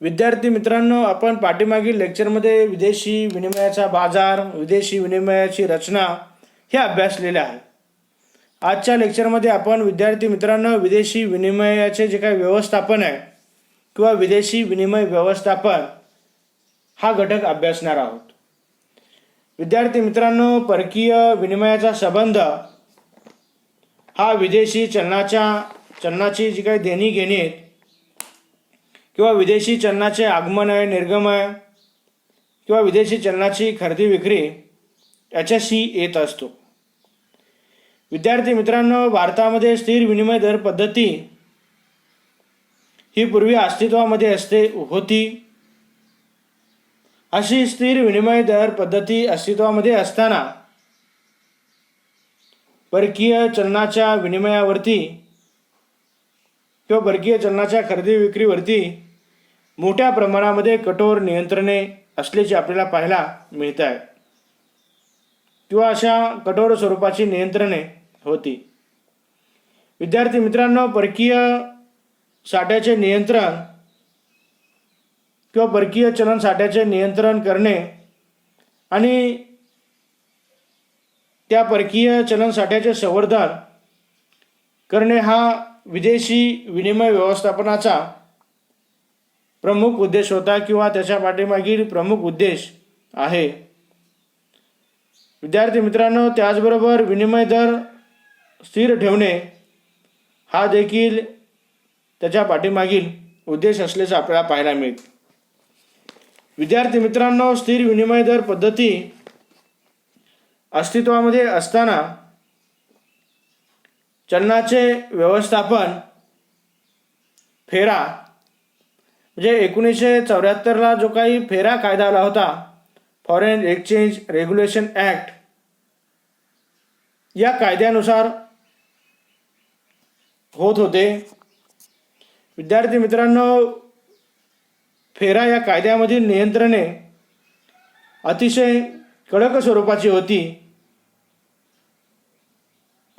विद्यार्थी मित्रांनो आपण पाठीमागील लेक्चरमध्ये विदेशी विनिमयाचा बाजार विदेशी विनिमयाची रचना हे अभ्यासलेले आहे. आजच्या लेक्चरमध्ये आपण विद्यार्थी मित्रांनो विदेशी विनिमयाचे जे काही व्यवस्थापन आहे किंवा विदेशी विनिमय व्यवस्थापन हा घटक अभ्यासणार आहोत. विद्यार्थी मित्रांनो परकीय विनिमयाचा संबंध हा विदेशी चलनाच्या चलनाची जी काही देणी घेणी आहेत किंवा विदेशी चलनाचे आगमन आहे निर्गम आहे किंवा विदेशी चलनाची खरेदी विक्री याच्याशी येत असतो. विद्यार्थी मित्रांनो भारतामध्ये स्थिर विनिमय दर पद्धती ही पूर्वी अस्तित्वामध्ये असते होती. अशी स्थिर विनिमय दर पद्धती अस्तित्वामध्ये असताना परकीय चलनाच्या विनिमयावरती किंवा परकीय चलनाच्या खरेदी विक्रीवरती मोठ्या प्रमाणामध्ये कठोर नियंत्रणे असल्याचे आपल्याला पाहायला मिळत आहे किंवा अशा कठोर स्वरूपाची नियंत्रणे होती. विद्यार्थी मित्रांनो परकीय साठ्याचे नियंत्रण किंवा परकीय चलन साठ्याचे नियंत्रण करणे आणि त्या परकीय चलन साठ्याचे संवर्धन करणे हा विदेशी विनिमय व्यवस्थापनाचा प्रमुख उद्देश होता किंवा त्याच्या पाठीमागील प्रमुख उद्देश आहे. विद्यार्थी मित्रांनो त्याचबरोबर विनिमय दर स्थिर ठेवणे हा देखील त्याच्या पाठीमागील उद्देश असल्याचं आपल्याला पाहायला मिळते. विद्यार्थी मित्रांनो स्थिर विनिमय दर पद्धती अस्तित्वामध्ये असताना चलनाचे व्यवस्थापन फेरा म्हणजे एकोणीसशे चौऱ्याहत्तरला जो काही फेरा कायदा आला होता फॉरेन एक्सचेंज रेग्युलेशन ॲक्ट या कायद्यानुसार होत होते. विद्यार्थी मित्रांनो फेरा या कायद्यामधील नियंत्रणे अतिशय कडक स्वरूपाची होती.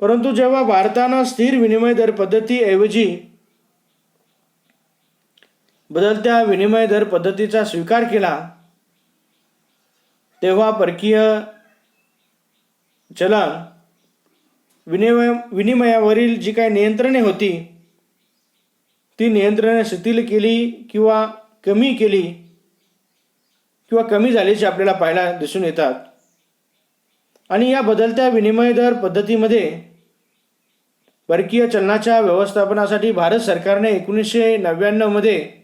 परंतु जेव्हा भारतानं स्थिर विनिमय दर पद्धतीऐवजी बदलत्या विनिमय दर पद्धतीचा स्वीकार केला तेव्हा परकीय चलन विनिमय विनिमयावरील जी काही नियंत्रणे होती ती नियंत्रणे शिथिल केली किंवा कमी केली किंवा कमी झाल्याचे आपल्याला पाहायला दिसून येतात. आणि या बदलत्या विनिमय दर पद्धतीमध्ये परकीय चलनाच्या व्यवस्थापनासाठी भारत सरकारने एकोणीसशे नव्याण्णवमध्ये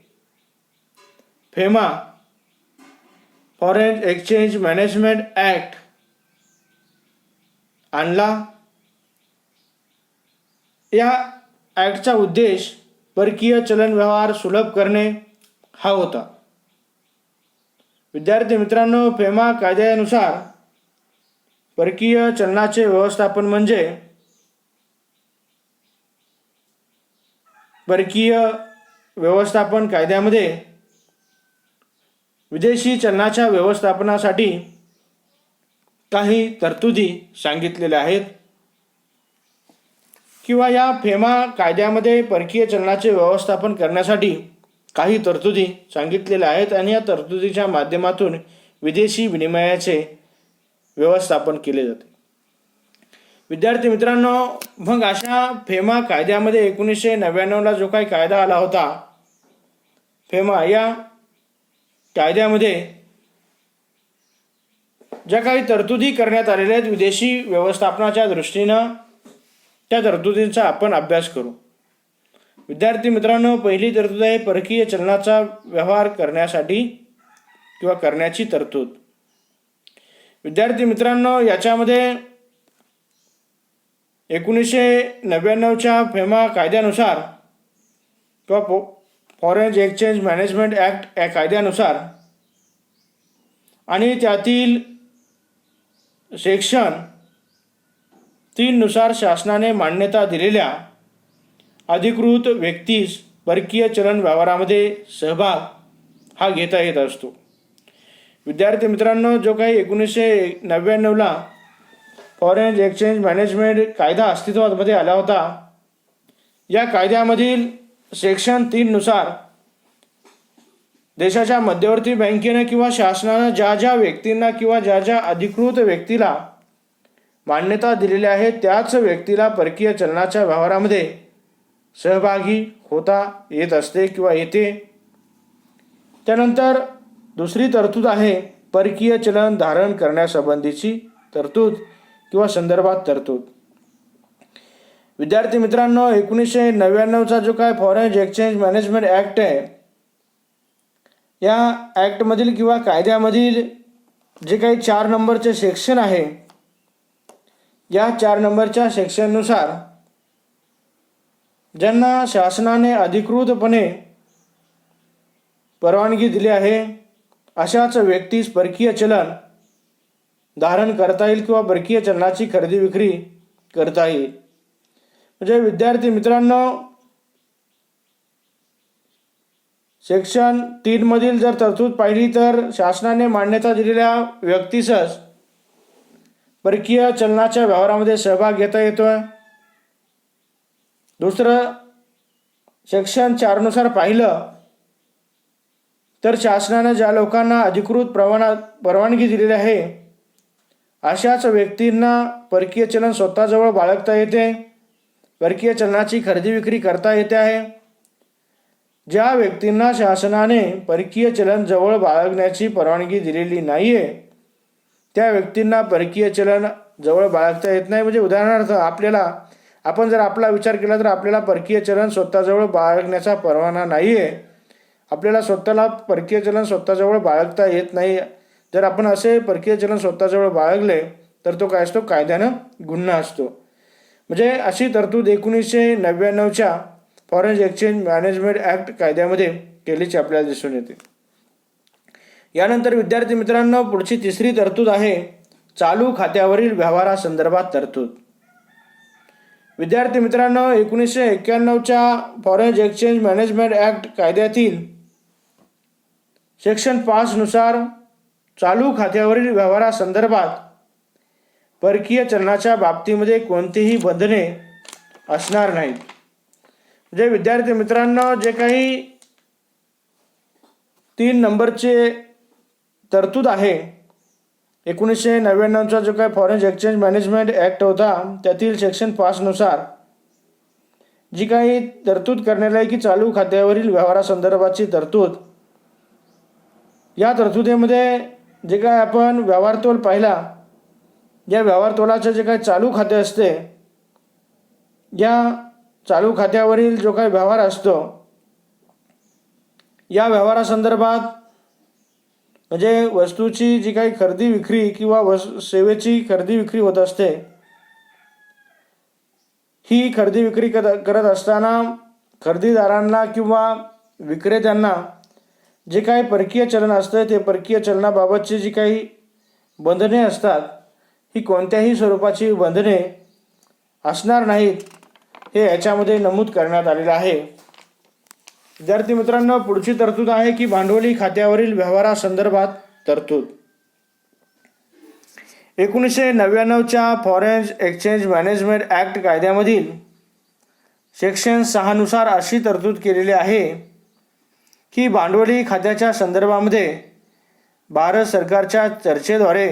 FEMA foreign exchange management act. आणला. या ॲक्टचा उद्देश परकीय चलन व्यवहार सुलभ करणे हा होता. विद्यार्थी मित्रांनो फेमा कायद्यानुसार परकीय चलनाचे व्यवस्थापन म्हणजे परकीय व्यवस्थापन कायद्यामध्ये विदेशी चलनाच्या व्यवस्थापनासाठी काही तरतुदी सांगितलेल्या आहेत. किंवा या फेमा कायद्यामध्ये परकीय चलनाचे व्यवस्थापन करण्यासाठी काही तरतुदी सांगितलेल्या आहेत आणि या तरतुदीच्या माध्यमातून विदेशी विनिमयाचे व्यवस्थापन केले जाते. विद्यार्थी मित्रांनो मग अशा फेमा कायद्यामध्ये एकोणीसशे नव्याण्णवला जो काही कायदा आला होता फेमा या कायद्यामध्ये ज्या काही तरतुदी करण्यात आलेल्या आहेत विदेशी व्यवस्थापनाच्या दृष्टीनं त्या तरतुदींचा आपण अभ्यास करू. विद्यार्थी मित्रांनो पहिली तरतूद आहे परकीय चलनाचा व्यवहार करण्यासाठी किंवा करण्याची तरतूद. विद्यार्थी मित्रांनो याच्यामध्ये एकोणीसशे नव्याण्णवच्या फेमा कायद्यानुसार किंवा पो फॉरेन एक्सचेंज मॅनेजमेंट ॲक्ट या कायद्यानुसार आणि त्यातील सेक्शन तीननुसार शासनाने मान्यता दिलेल्या अधिकृत व्यक्तीस परकीय चलन व्यवहारामध्ये सहभाग हा घेता येत असतो. विद्यार्थी मित्रांनो जो काही एकोणीसशे नव्याण्णवला फॉरेन एक्सचेंज मॅनेजमेंट कायदा अस्तित्वामध्ये आला होता या कायद्यामधील सेक्शन तीननुसार देशाच्या मध्यवर्ती बँकेनं किंवा शासनानं ज्या ज्या व्यक्तींना किंवा ज्या ज्या अधिकृत व्यक्तीला मान्यता दिलेली आहे त्याच व्यक्तीला परकीय चलनाच्या व्यवहारामध्ये सहभागी होता येत असते किंवा येते. त्यानंतर दुसरी तरतूद आहे परकीय चलन धारण करण्यासंबंधीची तरतूद किंवा संदर्भात तरतूद. विद्यार्थी मित्रांनो एकोणीसशे नव्याण्णवचा जो काय फॉरेन एक्सचेंज मॅनेजमेंट ॲक्ट आहे या ॲक्टमधील किंवा कायद्यामधील जे काही चार नंबरचे सेक्शन आहे या चार नंबरच्या सेक्शननुसार ज्यांना शासनाने अधिकृतपणे परवानगी दिली आहे अशाच व्यक्तीस परकीय चलन धारण करता येईल किंवा परकीय चलनाची खरेदी विक्री करता येईल. म्हणजे विद्यार्थी मित्रांनो सेक्शन तीनमधील जर तरतूद पाहिली तर शासनाने मान्यता दिलेल्या व्यक्तीसच परकीय चलनाच्या व्यवहारामध्ये सहभाग घेता येतोय. दुसरं सेक्शन चारनुसार पाहिलं तर शासनानं ज्या लोकांना अधिकृत प्रमाणात परवानगी दिलेली आहे अशाच व्यक्तींना परकीय चलन स्वतःजवळ बाळगता येते. परकीय चलनाची खरेदी विक्री करता येते आहे. ज्या व्यक्तींना शासनाने परकीय चलन जवळ बाळगण्याची परवानगी दिलेली नाही आहे त्या व्यक्तींना परकीय चलन जवळ बाळगता येत नाही. म्हणजे उदाहरणार्थ आपल्याला आपण जर आपला विचार केला तर आपल्याला परकीय चलन स्वतःजवळ बाळगण्याचा परवाना नाही आहे आपल्याला स्वतःला परकीय चलन स्वतःजवळ बाळगता येत नाही. जर आपण असे परकीय चलन स्वतःजवळ बाळगले तर तो काय असतो? कायद्यानं गुन्हा असतो. म्हणजे अशी तरतूद एकोणीसशे नव्याण्णवच्या फॉरेन एक्सचेंज मॅनेजमेंट ॲक्ट कायद्यामध्ये केलीची आपल्याला दिसून येते. यानंतर विद्यार्थी मित्रांनो पुढची तिसरी तरतूद आहे चालू खात्यावरील व्यवहारासंदर्भात तरतूद. विद्यार्थी मित्रांनो एकोणीसशे एक्क्याण्णवच्या फॉरेन एक्सचेंज मॅनेजमेंट ॲक्ट कायद्यातील सेक्शन पाचनुसार चालू खात्यावरील व्यवहारासंदर्भात परकीय चलनाच्या बाबतीमध्ये कोणतीही बंधने असणार नाहीत. म्हणजे विद्यार्थी मित्रांनो जे काही तीन नंबरचे तरतूद आहे एकोणीसशे नव्याण्णवचा जो काही फॉरेन एक्सचेंज मॅनेजमेंट ॲक्ट होता त्यातील सेक्शन पाचनुसार जी काही तरतूद करण्यात आहे की चालू खात्यावरील व्यवहारासंदर्भाची तरतूद या तरतुदीमध्ये जे काय आपण व्यवहारतोल पाहिला या व्यवहार तोलाचं जे काही चालू खाते असते या चालू खात्यावरील जो काही व्यवहार असतो या व्यवहारासंदर्भात म्हणजे वस्तूची जी काही खरेदी विक्री किंवा वस सेवेची खरेदी विक्री होत असते ही खरेदी विक्री करत करत असताना खरेदीदारांना किंवा विक्रेत्यांना जे काही परकीय चलन असतं ते परकीय चलनाबाबतची जी काही बंधने असतात ही कोणत्याही स्वरूपाची बंधने असणार नाहीत हे याच्यामध्ये नमूद करण्यात आलेलं आहे. विद्यार्थी मित्रांनो पुढची तरतूद आहे की भांडवली खात्यावरील व्यवहारासंदर्भात तरतूद. एकोणीसशे नव्याण्णवच्या फॉरेन एक्सचेंज मॅनेजमेंट ॲक्ट कायद्यामधील सेक्शन सहानुसार अशी तरतूद केलेली आहे की भांडवली खात्याच्या संदर्भामध्ये भारत सरकारच्या चर्चेद्वारे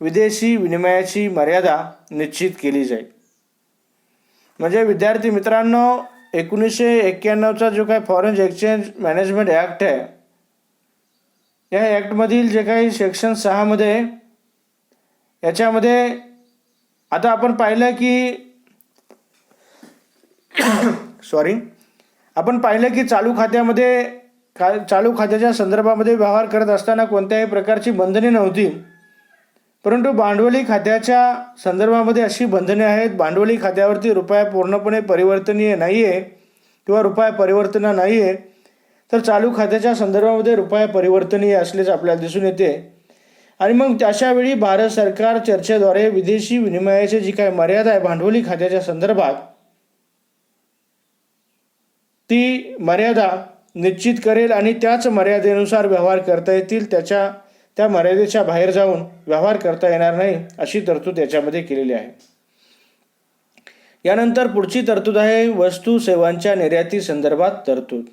विदेशी विनिमयाची मर्यादा निश्चित केली जाईल. म्हणजे विद्यार्थी मित्रांनो एकोणीसशे एक्क्याण्णवचा जो काय फॉरेन एक्सचेंज मॅनेजमेंट ॲक्ट आहे या ॲक्टमधील जे काही सेक्शन सहामध्ये याच्यामध्ये आता आपण पाहिलं की सॉरी आपण पाहिलं की चालू खात्यामध्ये का चालू खात्याच्या संदर्भामध्ये व्यवहार करत असताना कोणत्याही प्रकारची बंधने नव्हती. परंतु भांडवली खात्याच्या संदर्भामध्ये अशी बंधने आहेत भांडवली खात्यावरती रुपया पूर्णपणे परिवर्तनीय नाही आहे किंवा रुपया परिवर्तन नाही आहे तर चालू खात्याच्या संदर्भामध्ये रुपया परिवर्तनीय असल्याचं आपल्याला दिसून येते. आणि मग अशावेळी भारत सरकार चर्चेद्वारे विदेशी विनिमयाची जी काही मर्यादा आहे भांडवली खात्याच्या संदर्भात ती मर्यादा निश्चित करेल आणि त्याच मर्यादेनुसार व्यवहार करता येतील त्याच्या त्या मर्यादेच्या बाहेर जाऊन व्यवहार करता येणार नाही अशी तरतूद याच्यामध्ये केलेली आहे. यानंतर पुढची तरतूद आहे वस्तू सेवांच्या निर्याती संदर्भात तरतूद.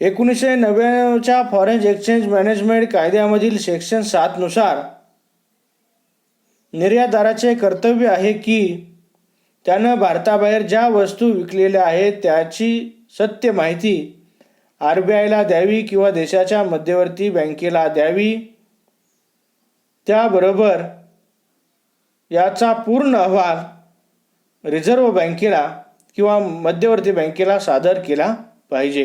एकोणीसशे नव्याण्णवच्या फॉरेन एक्सचेंज मॅनेजमेंट कायद्यामधील सेक्शन सातनुसार निर्यातदाराचे कर्तव्य आहे की त्यानं भारताबाहेर ज्या वस्तू विकलेल्या आहेत त्याची सत्य माहिती आर बी आयला द्यावी किंवा देशाच्या मध्यवर्ती बँकेला द्यावी? त्याबरोबर याचा पूर्ण अहवाल रिझर्व्ह बँकेला किंवा मध्यवर्ती बँकेला सादर केला पाहिजे.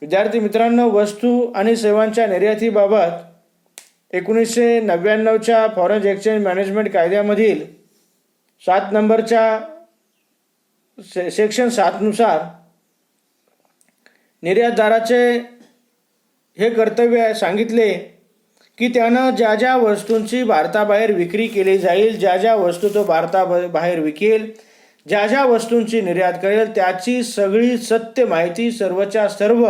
विद्यार्थी मित्रांनो वस्तू आणि सेवांच्या निर्यातीबाबत एकोणीसशे नव्याण्णवच्या फॉरेन एक्सचेंज मॅनेजमेंट कायद्यामधील सात नंबरच्या से सेक्शन सातनुसार निर्यातदाराचे हे कर्तव्य आहे सांगितले की त्यानं ज्या ज्या वस्तूंची भारताबाहेर विक्री केली जाईल ज्या ज्या वस्तू तो भारताबाहेर बाहेर विकेल ज्या ज्या वस्तूंची निर्यात करेल त्याची सगळी सत्य माहिती सर्वच्या सर्व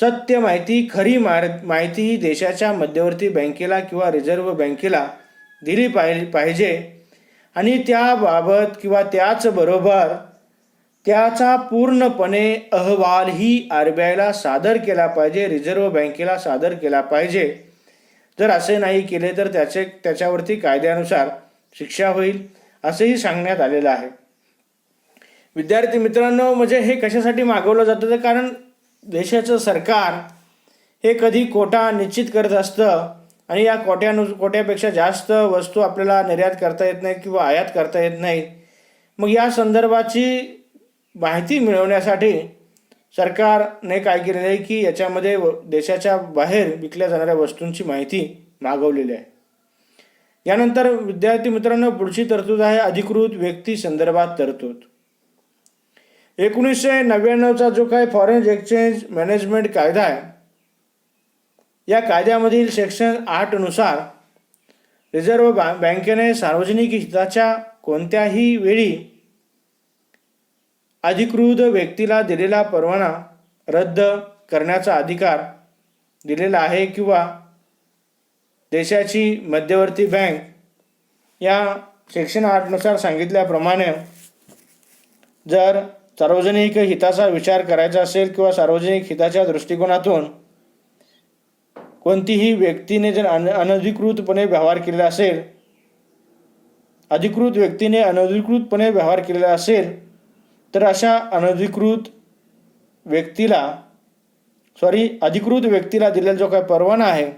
सत्य माहिती खरी मार माहिती ही देशाच्या मध्यवर्ती बँकेला किंवा रिझर्व्ह बँकेला दिली पाहि पाहिजे. आणि त्याबाबत किंवा त्याचबरोबर त्याचा पूर्णपणे अहवालही आर बी आयला सादर केला पाहिजे रिझर्व्ह बँकेला सादर केला पाहिजे. जर असे नाही केले तर त्याचे त्याच्यावरती कायद्यानुसार शिक्षा होईल असेही सांगण्यात आलेलं आहे. विद्यार्थी मित्रांनो म्हणजे हे कशासाठी मागवलं जातं तर कारण देशाचं सरकार हे कधी कोटा निश्चित करत असतं आणि या कोट्यानु कोट्यापेक्षा जास्त वस्तू आपल्याला निर्यात करता येत नाही किंवा आयात करता येत नाही मग या संदर्भाची माहिती मिळवण्यासाठी सरकारने काय केलेलं आहे की याच्यामध्ये व- देशाच्या बाहेर विकल्या जाणाऱ्या वस्तूंची माहिती मागवलेली आहे. यानंतर विद्यार्थी मित्रांनो पुढची तरतूद आहे अधिकृत व्यक्ती संदर्भात तरतूद. एकोणीसशे नव्याण्णवचा जो काही फॉरेन एक्सचेंज मॅनेजमेंट कायदा आहे या कायद्यामधील सेक्शन आठनुसार रिझर्व्ह बँकेने सार्वजनिक हिताच्या कोणत्याही वेळी अधिकृत व्यक्तीला दिलेला परवाना रद्द करण्याचा अधिकार दिलेला आहे किंवा देशाची मध्यवर्ती बँक या सेक्शन आठनुसार सांगितल्याप्रमाणे जर सार्वजनिक हिताचा विचार करायचा असेल किंवा सार्वजनिक हिताच्या दृष्टिकोनातून कोणतीही व्यक्तीने जर अन अनधिकृतपणे व्यवहार केलेला असेल अधिकृत व्यक्तीने अनधिकृतपणे व्यवहार केलेला असेल तर अशा अनधिकृत व्यक्तीला सॉरी अधिकृत व्यक्तीला दिलेला जो काही परवाना आहे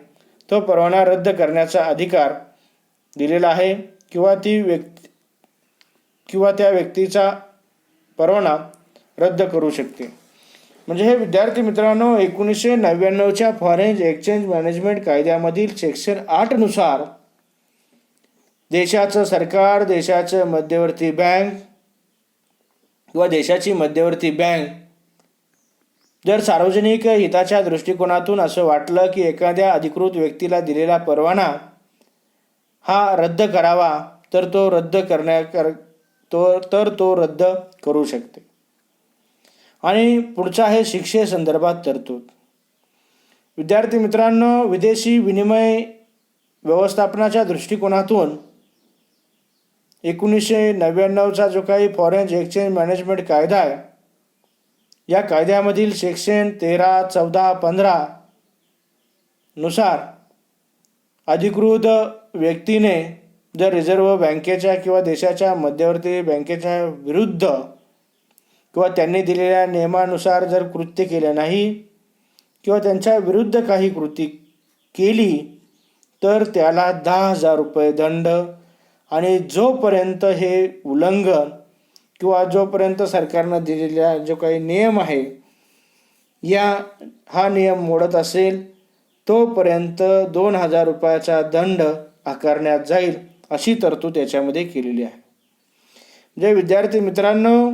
तो परवाना रद्द करण्याचा अधिकार दिलेला आहे किंवा ती व्यक्ती किंवा त्या व्यक्तीचा परवाना रद्द करू शकते. म्हणजे हे विद्यार्थी मित्रांनो एकोणीसशे नव्याण्णवच्या फॉरेन एक्सचेंज मॅनेजमेंट कायद्यामधील सेक्शन आठनुसार देशाचं सरकार देशाचं मध्यवर्ती बँक व देशाची मध्यवर्ती बँक. जर सार्वजनिक हिताच्या दृष्टिकोनातून असं वाटलं की एखाद्या अधिकृत व्यक्तीला दिलेला परवाना हा रद्द करावा तर तो रद्द करण्या कर तो तर तो रद्द करू शकते. आणि पुढचा आहे शिक्षेसंदर्भात तरतूद. विद्यार्थी मित्रांनो विदेशी विनिमय व्यवस्थापनाच्या दृष्टिकोनातून एकोणीसशे नव्याण्णवचा जो काही फॉरेन एक्सचेंज मॅनेजमेंट कायदा आहे या कायद्यामधील सेक्शन तेरा चौदा पंधरा नुसार अधिकृत व्यक्तीने जर रिझर्व्ह बँकेच्या किंवा देशाच्या मध्यवर्ती बँकेच्या विरुद्ध किंवा त्यांनी दिलेल्या नियमानुसार जर कृत्य केले नाही किंवा त्यांच्या विरुद्ध काही कृती केली तर त्याला दहा हजार रुपये दंड आणि जोपर्यंत हे उल्लंघन किंवा जोपर्यंत सरकारनं दिलेला जो काही नियम आहे या हा नियम मोडत असेल तोपर्यंत दोन हजार रुपयाचा दंड आकारण्यात जाईल अशी तरतूद याच्यामध्ये केलेली आहे. जे विद्यार्थी मित्रांनो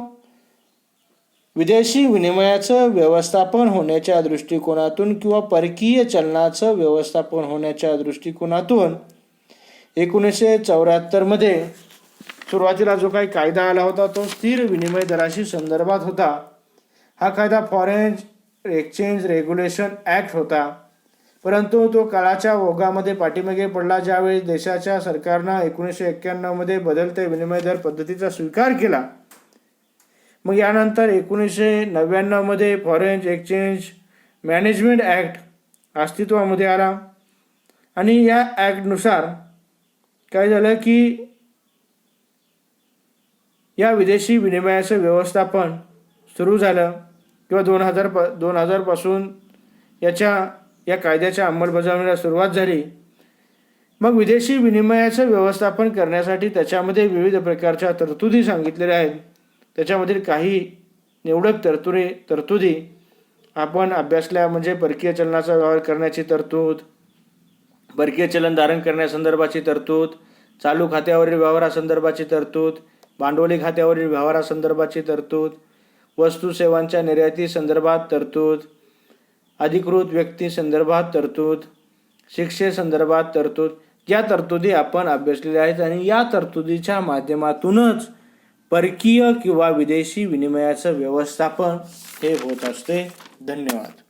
विदेशी विनिमयाचं व्यवस्थापन होण्याच्या दृष्टिकोनातून किंवा परकीय चलनाचं व्यवस्थापन होण्याच्या दृष्टिकोनातून एकोणीसशे चौऱ्याहत्तरमध्ये सुरुवातीला जो काही कायदा आला होता तो स्थिर विनिमय दराशी संदर्भात होता. हा कायदा फॉरेन एक्सचेंज रेग्युलेशन ॲक्ट होता. परंतु तो काळाच्या ओघामध्ये पाठीमागे पडला ज्यावेळी देशाच्या सरकारनं एकोणीसशे एक्क्याण्णवमध्ये बदलते विनिमय दर पद्धतीचा स्वीकार केला. मग यानंतर एकोणीसशे नव्याण्णवमध्ये फॉरेन एक्सचेंज मॅनेजमेंट ॲक्ट अस्तित्वामध्ये आला. आणि या ॲक्टनुसार काय झालं की या विदेशी विनिमयाचं व्यवस्थापन सुरू झालं किंवा दोन हजार प दोन हजारपासून याच्या या कायद्याच्या अंमलबजावणीला सुरुवात झाली. मग विदेशी विनिमयाचं व्यवस्थापन करण्यासाठी त्याच्यामध्ये विविध प्रकारच्या तरतुदी सांगितलेल्या आहेत. त्याच्यामधील काही निवडक तरतुदी तरतुदी. आपण अभ्यासल्या म्हणजे परकीय चलनाचा व्यवहार करण्याची तरतूद परकीय चलन धारण करण्यासंदर्भाची तरतूद चालू खात्यावरील व्यवहारासंदर्भाची तरतूद भांडवली खात्यावरील व्यवहारासंदर्भाची तरतूद वस्तू सेवांच्या निर्याती संदर्भात तरतूद अधिकृत व्यक्ती संदर्भात तरतूद शिक्षेसंदर्भात तरतूद. या तरतुदी आपण अभ्यासलेल्या आहेत आणि या तरतुदीच्या माध्यमातूनच परकीय किंवा विदेशी विनिमयाचं व्यवस्थापन हे होत असते. धन्यवाद.